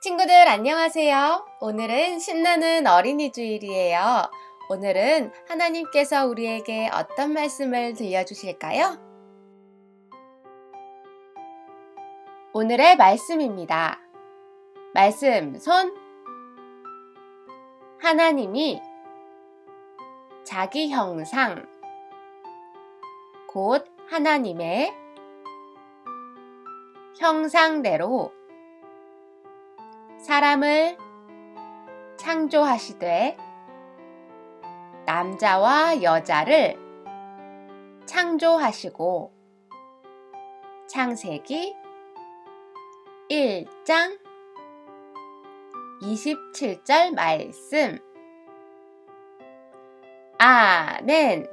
친구들 안녕하세요. 오늘은 신나는 어린이 주일이에요. 오늘은 하나님께서 우리에게 어떤 말씀을 들려주실까요? 오늘의 말씀입니다. 말씀 손 하나님이 자기 형상 곧 하나님의 형상대로 사람을 창조하시되 남자와 여자를 창조하시고 창세기 1장 27절 말씀. 아멘.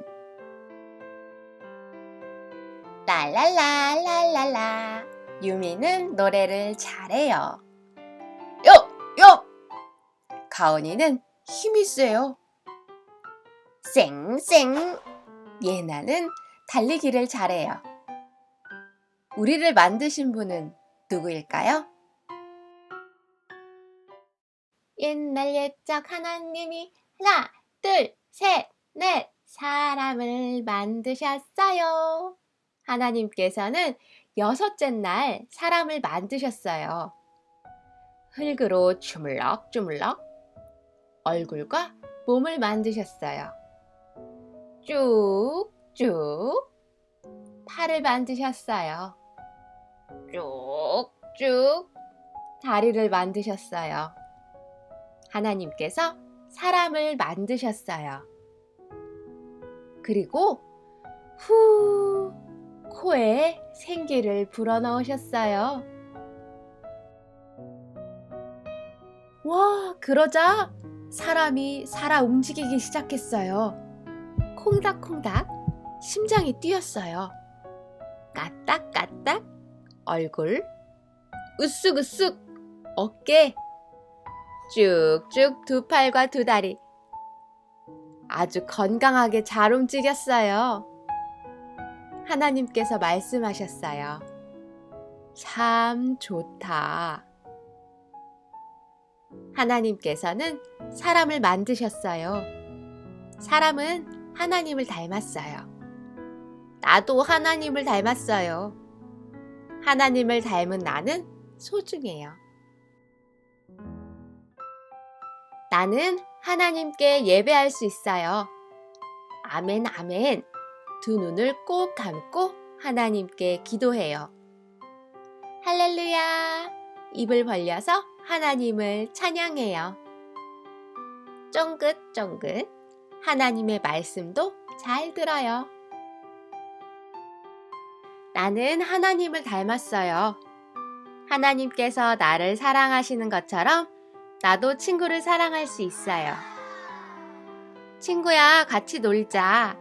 랄랄라 랄랄라. 유미는 노래를 잘해요. 가온이는 힘이 세요. 쌩쌩 예나는 달리기를 잘해요. 우리를 만드신 분은 누구일까요? 옛날 옛적 하나님이 하나, 둘, 셋, 넷 사람을 만드셨어요. 하나님께서는 여섯째 날 사람을 만드셨어요. 흙으로 주물럭주물럭 얼굴과 몸을 만드셨어요. 쭉쭉 팔을 만드셨어요. 쭉쭉 다리를 만드셨어요. 하나님께서 사람을 만드셨어요. 그리고 후 코에 생기를 불어넣으셨어요. 와, 그러자 사람이 살아 움직이기 시작했어요. 콩닥콩닥 심장이 뛰었어요. 까딱까딱 얼굴, 으쓱으쓱 어깨, 쭉쭉 두 팔과 두 다리. 아주 건강하게 잘 움직였어요. 하나님께서 말씀하셨어요. 참 좋다. 하나님께서는 사람을 만드셨어요. 사람은 하나님을 닮았어요. 나도 하나님을 닮았어요. 하나님을 닮은 나는 소중해요. 나는 하나님께 예배할 수 있어요. 아멘, 아멘. 두 눈을 꼭 감고 하나님께 기도해요. 할렐루야! 입을 벌려서 하나님을 찬양해요. 쫑긋쫑긋 하나님의 말씀도 잘 들어요. 나는 하나님을 닮았어요. 하나님께서 나를 사랑하시는 것처럼 나도 친구를 사랑할 수 있어요. 친구야, 같이 놀자.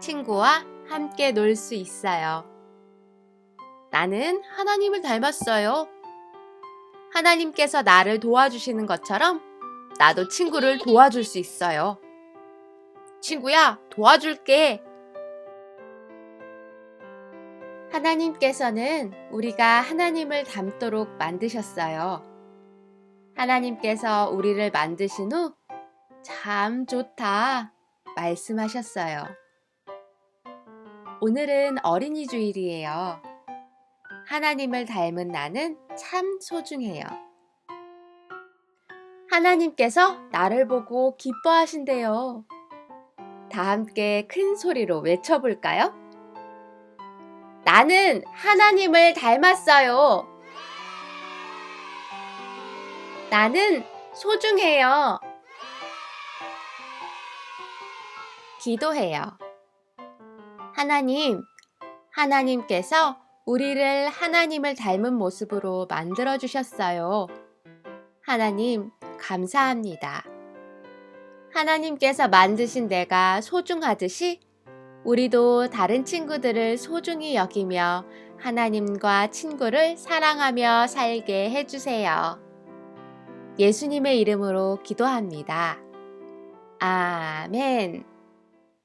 친구와 함께 놀 수 있어요. 나는 하나님을 닮았어요. 하나님께서 나를 도와주시는 것처럼 나도 친구를 도와줄 수 있어요. 친구야, 도와줄게. 하나님께서는 우리가 하나님을 닮도록 만드셨어요. 하나님께서 우리를 만드신 후 참 좋다 말씀하셨어요. 오늘은 어린이 주일이에요. 하나님을 닮은 나는 참 소중해요. 하나님께서 나를 보고 기뻐하신대요. 다 함께 큰 소리로 외쳐볼까요? 나는 하나님을 닮았어요. 나는 소중해요. 기도해요. 하나님, 하나님께서 우리를 하나님을 닮은 모습으로 만들어 주셨어요. 하나님, 감사합니다. 하나님께서 만드신 내가 소중하듯이 우리도 다른 친구들을 소중히 여기며 하나님과 친구를 사랑하며 살게 해주세요. 예수님의 이름으로 기도합니다. 아멘.